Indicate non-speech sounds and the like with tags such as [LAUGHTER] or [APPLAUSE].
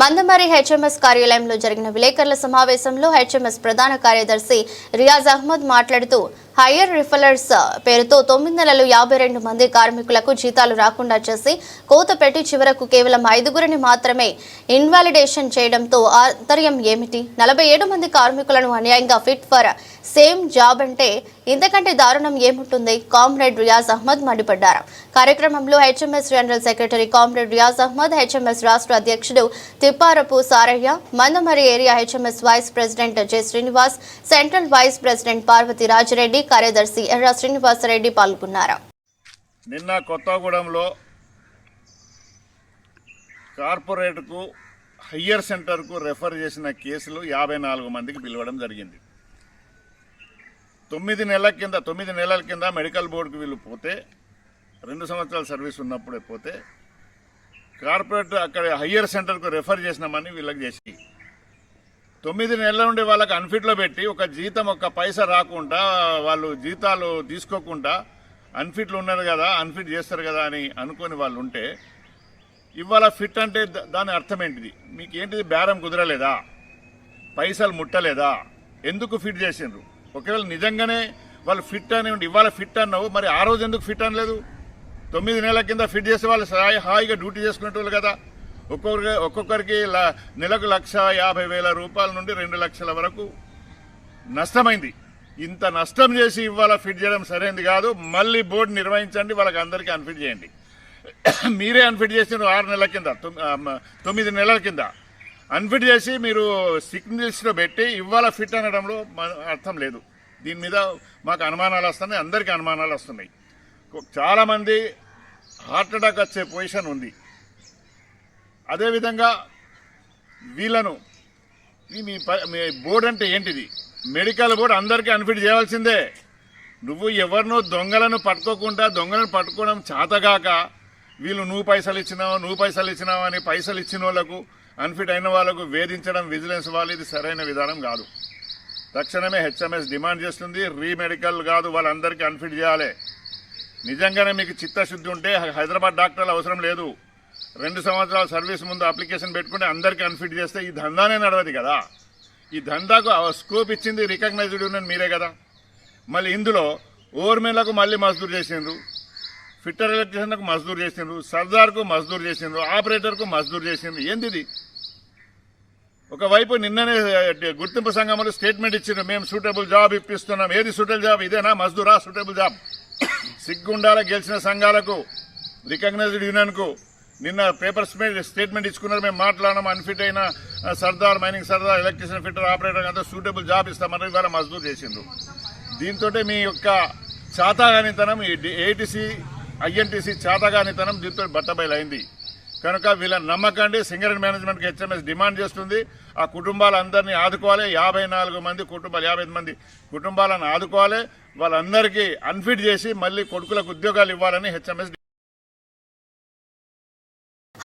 Mandamarri HMS కార్యాలయంలో జరిగిన విలేకరుల సమావేశంలో హెచ్ఎంఎస్ ప్రధాన కార్యదర్శి రియాజ్ అహ్మద్ మాట్లాడుతూ హైయర్ రిఫలర్స్ పేరుతో తొమ్మిది నెలలు యాభై రెండు మంది కార్మికులకు జీతాలు రాకుండా చేసి కోత పెట్టి చివరకు కేవలం ఐదుగురిని మాత్రమే ఇన్వాలిడేషన్ చేయడంతో ఆంతర్యం ఏమిటి? నలభై ఏడు మంది కార్మికులను అన్యాయంగా ఫిట్ ఫర్ సేమ్ జాబ్ అంటే ఇంతకంటే దారుణం ఏముంటుంది? కామ్రేడ్ రియాజ్ అహ్మద్ మండిపడ్డారు. కార్యక్రమంలో HMS general secretary comrade Riyaz Ahmed HMS రాష్ట్ర అధ్యక్షుడు Tipparapu Saraiah Mandamarri area HMS vice president J. Srinivas central vice president Parvathi Rajareddy కార్యదర్శి ఎర్ర శ్రీనివాసరెడ్డి పాల్గొన్నారు. నిన్న కొత్తగూడెంలో కార్పొరేట్కు హయ్యర్ సెంటర్కు రెఫర్ చేసిన కేసులు యాభై నాలుగు మందికి పిలవడం జరిగింది. తొమ్మిది నెలల కింద తొమ్మిది నెలల కింద మెడికల్ బోర్డుకు వీళ్ళు పోతే రెండు సంవత్సరాల సర్వీస్ ఉన్నప్పుడే పోతే కార్పొరేట్ అక్కడ హయ్యర్ సెంటర్కు రెఫర్ చేసినామని వీళ్ళకి చేసి. తొమ్మిది నెలల నుండి వాళ్ళకి అన్ఫిట్లో పెట్టి ఒక జీతం ఒక పైసా రాకుండా వాళ్ళు జీతాలు తీసుకోకుండా అన్ఫిట్లు ఉన్నారు కదా అన్ఫిట్ చేస్తారు కదా అని అనుకొని వాళ్ళు ఉంటే ఇవాళ ఫిట్ అంటే దాని అర్థం ఏంటిది? మీకు ఏంటిది బేరం కుదరలేదా? పైసలు ముట్టలేదా? ఎందుకు ఫిట్ చేసిండ్రు? ఒకవేళ నిజంగానే వాళ్ళు ఫిట్ అని ఉండి ఇవాళ ఫిట్ అన్నావు మరి ఆ రోజు ఎందుకు ఫిట్ అనలేదు? తొమ్మిది నెలల కింద ఫిట్ చేసే వాళ్ళు హాయి- హాయిగా డ్యూటీ చేసుకునేటోళ్ళు కదా. ఒక్కొక్కరికి ఒక్కొక్కరికి ల- నెలకు లక్ష యాభై వేల రూపాయల నుండి రెండు లక్షల వరకు నష్టమైంది. ఇంత నష్టం చేసి ఇవాళ ఫిట్ చేయడం సరైనది కాదు. మళ్ళీ బోర్డు నిర్వహించండి వాళ్ళకి అందరికీ అన్ఫిట్ చేయండి. [COUGHS] మీరే అన్ఫిట్ చేసిన ఆరు నెలల కింద తొమ్- తొమ్మిది నెలల కింద. అన్ఫిట్ చేసి మీరు సిగ్నల్స్లో పెట్టి ఇవాళ ఫిట్ అనడంలో అర్థం లేదు. దీని మీద మాకు అనుమానాలు వస్తున్నాయి అందరికీ అనుమానాలు వస్తున్నాయి. చాలామంది హార్ట్ అటాక్ వచ్చే పొజిషన్ ఉంది. అదేవిధంగా వీళ్ళను మీ మీ బోర్డు అంటే ఏంటిది? మెడికల్ బోర్డు అందరికీ అన్ఫిట్ చేయాల్సిందే. నువ్వు ఎవరినో దొంగలను పట్టుకోకుండా దొంగలను పట్టుకోవడం చేతగాక వీళ్ళు నువ్వు పైసలు ఇచ్చినావు నువ్వు పైసలు ఇచ్చినావు అని పైసలు ఇచ్చిన వాళ్ళకు అన్ఫిట్ అయిన వాళ్ళకు వేధించడం విజిలెన్స్ వాళ్ళు ఇది సరైన విధానం కాదు. తక్షణమే హెచ్ఎంఎస్ డిమాండ్ చేస్తుంది. రీమెడికల్ కాదు వాళ్ళందరికీ అన్ఫిట్ చేయాలి. నిజంగానే మీకు చిత్తశుద్ధి ఉంటే హైదరాబాద్ డాక్టర్లు అవసరం లేదు. రెండు సంవత్సరాల సర్వీస్ ముందు అప్లికేషన్ పెట్టుకుంటే అందరికీ అన్ఫిట్ చేస్తే ఈ ధందానే నడవదు కదా. ఈ ధందాకు స్కోప్ ఇచ్చింది రికగ్నైజ్డ్ యూనియన్ మీరే కదా. మళ్ళీ ఇందులో ఓవర్మేలకు మళ్ళీ మజ్దూర్ చేసిండ్రు. ఫిట్టర్ ఎలక్ట్రీషియన్కు మజ్దూర్ చేసిండ్రు. సర్దార్కు మజ్దూర్ చేసిండ్రు. ఆపరేటర్కు మజ్దూర్ చేసిండ్రు. ఏంది ఒకవైపు నిన్ననే గుర్తింపు సంఘంలో స్టేట్మెంట్ ఇచ్చిండ్రు. మేము సూటబుల్ జాబ్ ఇప్పిస్తున్నాం. ఏది సూటబుల్ జాబ్? ఇదేనా? మజ్దూరా? Suitable job. సిగ్గుండాల గెలిచిన సంఘాలకు రికగ్నైజ్డ్ యూనియన్కు నిన్న పేపర్స్ మీద స్టేట్మెంట్ ఇచ్చుకున్నారు. మేము మాట్లాడడం అన్ఫిట్ అయిన Sardar mining Sardar electrician fitter operator అంతా సూటబుల్ జాబ్ ఇస్తామని ఇవాళ మజ్దూర్ చేసిండ్రు. దీంతో మీ యొక్క చాతాగానితనం ఈ ఏటీసీ ఐఎన్టీసీ చాతాగానితనం దీంతో బట్టబయలైంది. కనుక వీళ్ళని నమ్మకండి సింగరేణి మేనేజ్మెంట్కి హెచ్ఎంఎస్ డిమాండ్ చేస్తుంది. ఆ కుటుంబాలందరినీ ఆదుకోవాలి. యాభై నాలుగు మంది కుటుంబాలు యాభై ఐదు మంది కుటుంబాలను ఆదుకోవాలి. వాళ్ళందరికీ అన్ఫిట్ చేసి మళ్ళీ కొడుకులకు ఉద్యోగాలు ఇవ్వాలని హెచ్ఎంఎస్